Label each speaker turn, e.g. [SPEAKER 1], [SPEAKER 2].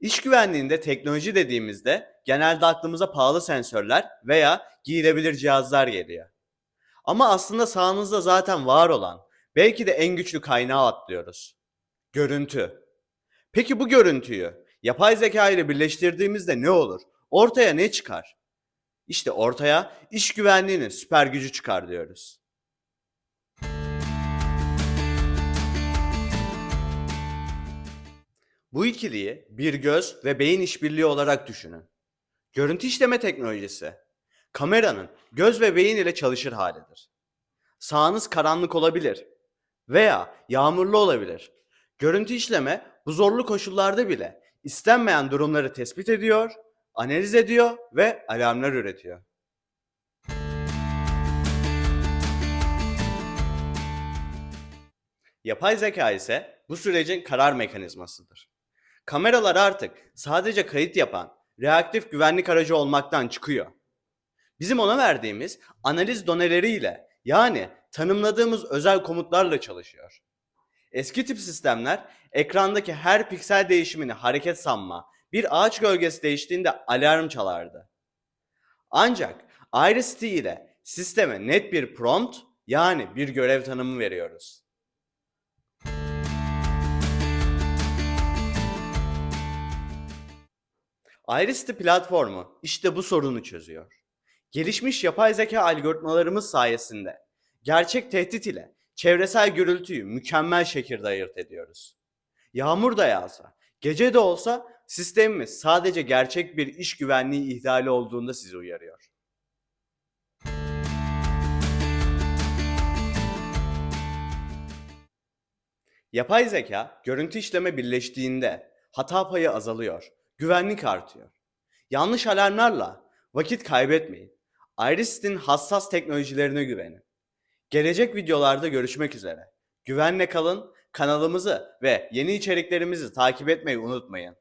[SPEAKER 1] İş güvenliğinde teknoloji dediğimizde genelde aklımıza pahalı sensörler veya giyilebilir cihazlar geliyor. Ama aslında sahanızda zaten var olan, belki de en güçlü kaynağı atlıyoruz. Görüntü. Peki bu görüntüyü yapay zeka ile birleştirdiğimizde ne olur? Ortaya ne çıkar? İşte ortaya iş güvenliğinin süper gücü çıkar diyoruz. Bu ikiliyi bir göz ve beyin işbirliği olarak düşünün. Görüntü işleme teknolojisi, kameranın göz ve beyin ile çalışır halidir. Sahanız karanlık olabilir veya yağmurlu olabilir. Görüntü işleme bu zorlu koşullarda bile istenmeyen durumları tespit ediyor, analiz ediyor ve alarmlar üretiyor. Yapay zeka ise bu sürecin karar mekanizmasıdır. Kameralar artık sadece kayıt yapan reaktif güvenlik aracı olmaktan çıkıyor. Bizim ona verdiğimiz analiz doneleriyle yani tanımladığımız özel komutlarla çalışıyor. Eski tip sistemler ekrandaki her piksel değişimini hareket sanma, bir ağaç gölgesi değiştiğinde alarm çalardı. Ancak Iris T ile sisteme net bir prompt yani bir görev tanımı veriyoruz. Iris platformu işte bu sorunu çözüyor. Gelişmiş yapay zeka algoritmalarımız sayesinde gerçek tehdit ile çevresel gürültüyü mükemmel şekilde ayırt ediyoruz. Yağmur da yağsa, gece de olsa sistemimiz sadece gerçek bir iş güvenliği ihlali olduğunda sizi uyarıyor. Yapay zeka, görüntü işleme birleştiğinde hata payı azalıyor, güvenlik artıyor. Yanlış alarmlarla vakit kaybetmeyin. Iris'in hassas teknolojilerine güvenin. Gelecek videolarda görüşmek üzere. Güvenle kalın, kanalımızı ve yeni içeriklerimizi takip etmeyi unutmayın.